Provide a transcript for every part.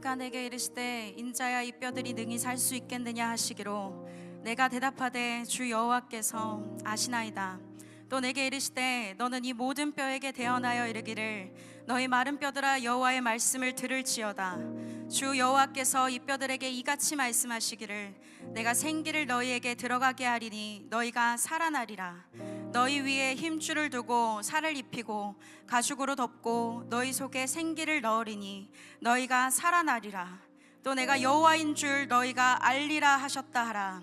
그가 내게 이르시되 인자야 이 뼈들이 능히 살 수 있겠느냐 하시기로 내가 대답하되 주 여호와께서 아시나이다. 또 내게 이르시되 너는 이 모든 뼈에게 대언하여 이르기를 너희 마른 뼈들아 여호와의 말씀을 들을지어다 주 여호와께서 이 뼈들에게 이같이 말씀하시기를 내가 생기를 너희에게 들어가게 하리니 너희가 살아나리라. 너희 위에 힘줄을 두고 살을 입히고 가죽으로 덮고 너희 속에 생기를 넣으리니 너희가 살아나리라. 또 내가 여호와인 줄 너희가 알리라 하셨다 하라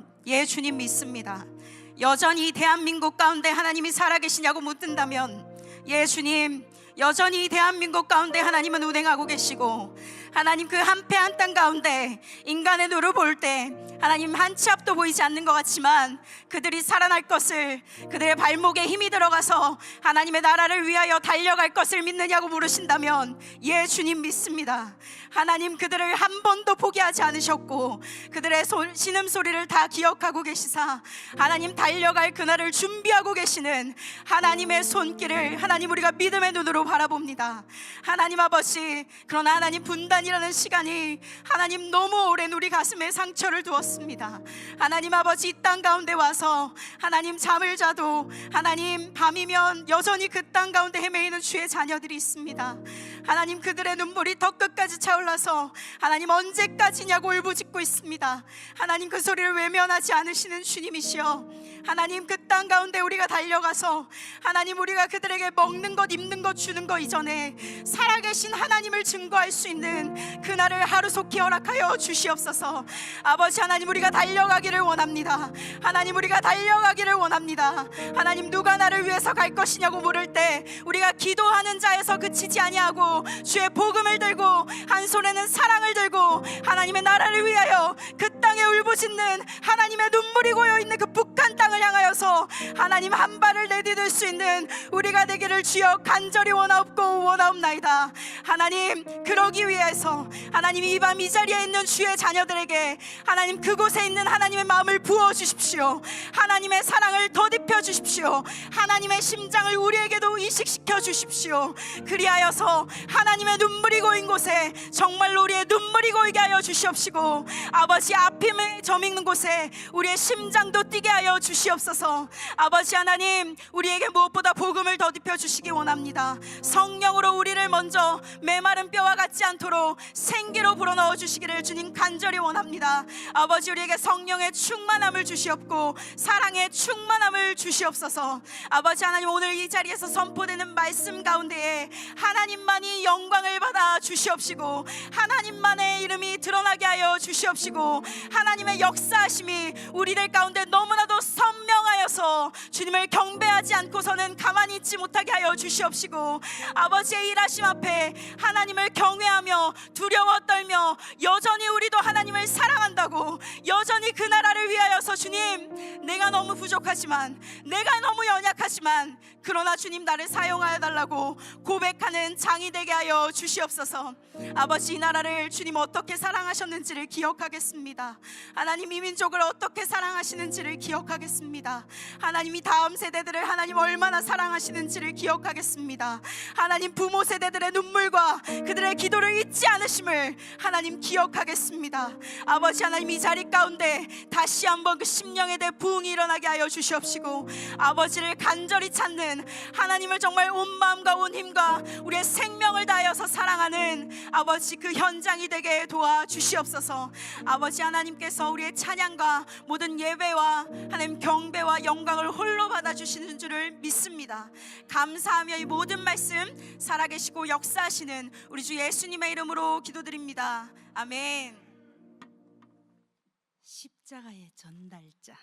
예 주님 믿습니다. 여전히 이 대한민국 가운데 하나님이 살아계시냐고 묻는다면 예 주님 여전히 이 대한민국 가운데 하나님은 운행하고 계시고 하나님 그 한 패 한 땅 가운데 인간의 눈으로 볼 때 하나님 한 치 앞도 보이지 않는 것 같지만 그들이 살아날 것을 그들의 발목에 힘이 들어가서 하나님의 나라를 위하여 달려갈 것을 믿느냐고 물으신다면 예 주님 믿습니다. 하나님 그들을 한 번도 포기하지 않으셨고 그들의 소- 신음소리를 다 기억하고 계시사 하나님 달려갈 그날을 준비하고 계시는 하나님의 손길을 하나님 우리가 믿음의 눈으로 바라봅니다. 하나님 아버지 그러나 하나님 분단이라는 시간이 하나님 너무 오랜 우리 가슴에 상처를 두었습니다 하나님 아버지 이 땅 가운데 와서 하나님 잠을 자도 하나님 밤이면 여전히 그 땅 가운데 헤매이는 주의 자녀들이 있습니다 하나님 그들의 눈물이 더 끝까지 차올라서 하나님 언제까지냐고 울부짖고 있습니다. 하나님 그 소리를 외면하지 않으시는 주님이시여. 하나님 그 땅 가운데 우리가 달려가서 하나님 우리가 그들에게 먹는 것 입는 것 주는 것 이전에 살아계신 하나님을 증거할 수 있는 그날을 하루속히 허락하여 주시옵소서. 아버지 하나님 우리가 달려가기를 원합니다. 하나님 우리가 달려가기를 원합니다. 하나님 누가 나를 위해서 갈 것이냐고 물을 때 우리가 기도하는 자에서 그치지 아니하고 주의 복음을 들고 한 손에는 사랑을 들고 하나님의 나라를 위하여 그 땅에 울부짖는 하나님의 눈물이 고여 있는 그 향하여서. 하나님 한 발을 내디딜 수 있는 우리가 되기를 주여 간절히 원하옵고 원하옵나이다. 하나님 그러기 위해서 하나님 이 밤 이 자리에 있는 주의 자녀들에게 하나님 그곳에 있는 하나님의 마음을 부어 주십시오. 하나님의 사랑을 더딥혀 주십시오. 하나님의 심장을 우리에게도 이식시켜 주십시오. 그리하여서 하나님의 눈물이 고인 곳에 정말로 우리의 눈물이 고이게 하여 주시옵시고 아버지 아픔에 점있는 곳에 우리의 심장도 뛰게 하여 주시옵소서 아버지 하나님 우리에게 무엇보다 복음을 더딥혀 주시기 원합니다. 성령으로 우리를 먼저 메마른 뼈와 같지 않도록 생기로 불어넣어 주시기를 주님 간절히 원합니다. 아버지 우리에게 성령의 충만함을 주시옵고 사랑의 충만함을 주시옵소서. 아버지 하나님 오늘 이 자리에서 선포되는 말씀 가운데에 하나님만이 영광을 받아 주시옵시고 하나님만의 이름이 드러나게 하여 주시옵시고 하나님의 역사하심이 우리들 가운데 너무나도 선명 하여서 주님을 경배하지 않고서는 가만히 있지 못하게 하여 주시옵시고 아버지의 일하심 앞에 하나님을 경외하며 두려워 떨며 여전히 우리도 하나님을 사랑한다고 여전히 그 나라를 위하여서 주님 내가 너무 부족하지만 내가 너무 연약하지만 그러나 주님 나를 사용하여 달라고 고백하는 장이 되게 하여 주시옵소서. 아버지 이 나라를 주님 어떻게 사랑하셨는지를 기억하겠습니다. 하나님 이 민족을 어떻게 사랑하시는지를 기억하겠습니다. 하나님 이 다음 세대들을 하나님 얼마나 사랑하시는지를 기억하겠습니다. 하나님 부모 세대들의 눈물과 그들의 기도를 잊지 않으심을 하나님 기억하겠습니다. 아버지 하나님 이 자리 가운데 다시 한번 그 심령에 대해 부흥이 일어나게 하여 주시옵시고 아버지를 간절히 찾는 하나님을 정말 온 마음과 온 힘과 우리의 생명을 다하여서 사랑하는 아버지 그 현장이 되게 도와 주시옵소서. 아버지 하나님께서 우리의 찬양과 모든 예배와 하나님 경배와 영광을 홀로 받아 주시는 줄을 믿습니다. 감사하며 이 모든 말씀 살아계시고 역사하시는 우리 주 예수님의 이름으로 기도드립니다. 아멘 십자가의 전달자.